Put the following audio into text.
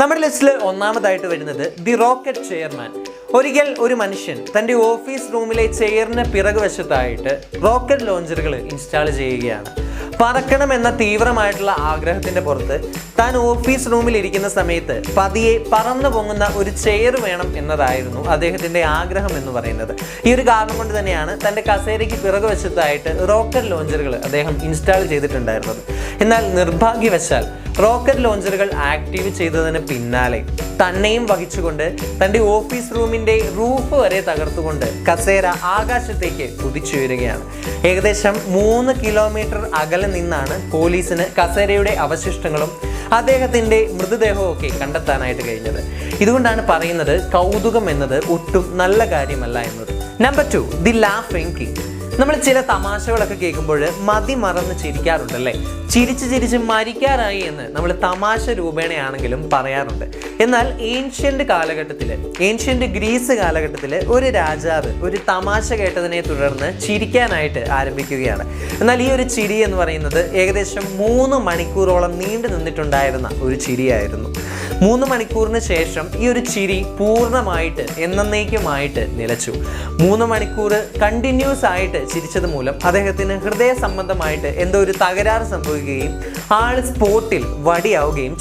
നമ്മുടെ ലിസ്റ്റിൽ ഒന്നാമതായിട്ട് വരുന്നത് ദി റോക്കറ്റ് ചെയർമാൻ. ഒരിക്കൽ ഒരു മനുഷ്യൻ തന്റെ ഓഫീസ് റൂമിലെ ചെയറിന് പിറകുവശത്തായിട്ട് റോക്കറ്റ് ലോഞ്ചറുകൾ ഇൻസ്റ്റാൾ ചെയ്യുകയാണ്. പറക്കണം എന്ന തീവ്രമായിട്ടുള്ള ആഗ്രഹത്തിന്റെ പുറത്ത് താൻ ഓഫീസ് റൂമിൽ ഇരിക്കുന്ന സമയത്ത് പതിയെ പറന്നു പൊങ്ങുന്ന ഒരു ചെയർ വേണം എന്നതായിരുന്നു അദ്ദേഹത്തിന്റെ ആഗ്രഹം എന്ന് പറയുന്നത്. ഈ ഒരു കാരണം കൊണ്ട് തന്നെയാണ് തന്റെ കസേരയ്ക്ക് പിറകു വശത്തായിട്ട് റോക്കറ്റ് ലോഞ്ചറുകൾ അദ്ദേഹം ഇൻസ്റ്റാൾ ചെയ്തിട്ടുണ്ടായിരുന്നത്. എന്നാൽ നിർഭാഗ്യവശാൽ റോക്കറ്റ് ലോഞ്ചറുകൾ ആക്റ്റീവ് ചെയ്തതിന് പിന്നാലെ തന്നെയും വഹിച്ചുകൊണ്ട് തന്റെ ഓഫീസ് റൂമിന്റെ റൂഫ് വരെ തകർത്തുകൊണ്ട് കസേര ആകാശത്തേക്ക് കുതിച്ചുയരുകയാണ്. ഏകദേശം മൂന്ന് കിലോമീറ്റർ അകലെ നിന്നാണ് പോലീസിന് കസേരയുടെ അവശിഷ്ടങ്ങളും അദ്ദേഹത്തിന്റെ മൃതദേഹവും ഒക്കെ കണ്ടെത്താനായിട്ട് കഴിഞ്ഞത്. ഇതുകൊണ്ടാണ് പറയുന്നത് കൗതുകം എന്നത് ഒട്ടും നല്ല കാര്യമല്ല എന്നത്. Number two the laughing king നമ്മൾ ചില തമാശകളൊക്കെ കേൾക്കുമ്പോൾ മതി മറന്ന് ചിരിക്കാറുണ്ടല്ലേ? ചിരിച്ച് ചിരിച്ച് മരിക്കാറായി എന്ന് നമ്മൾ തമാശ രൂപേണയാണെങ്കിലും പറയാറുണ്ട്. എന്നാൽ ഏൻഷ്യന്റ് കാലഘട്ടത്തിൽ ഏൻഷ്യന്റ് ഗ്രീസ് കാലഘട്ടത്തിൽ ഒരു രാജാവ് ഒരു തമാശ കേട്ടതിനെ തുടർന്ന് ചിരിക്കാനായിട്ട് ആരംഭിക്കുകയാണ്. എന്നാൽ ഈ ഒരു ചിരി എന്ന് പറയുന്നത് ഏകദേശം മൂന്ന് മണിക്കൂറോളം നീണ്ടു നിന്നിട്ടുണ്ടായിരുന്ന ഒരു ചിരിയായിരുന്നു. മൂന്ന് മണിക്കൂറിന് ശേഷം ഈ ഒരു ചിരി പൂർണമായിട്ട് എന്നേക്കുമായിട്ട് നിലച്ചു മൂന്ന് മണിക്കൂർ കണ്ടിന്യൂസ് ആയിട്ട് ചിരിച്ചത് മൂലം അദ്ദേഹത്തിന് ഹൃദയ സംബന്ധമായിട്ട് എന്തോ ഒരു തകരാറ് സംഭവിക്കുകയും ആൾ സ്പോട്ടിൽ വടിയാവുകയും.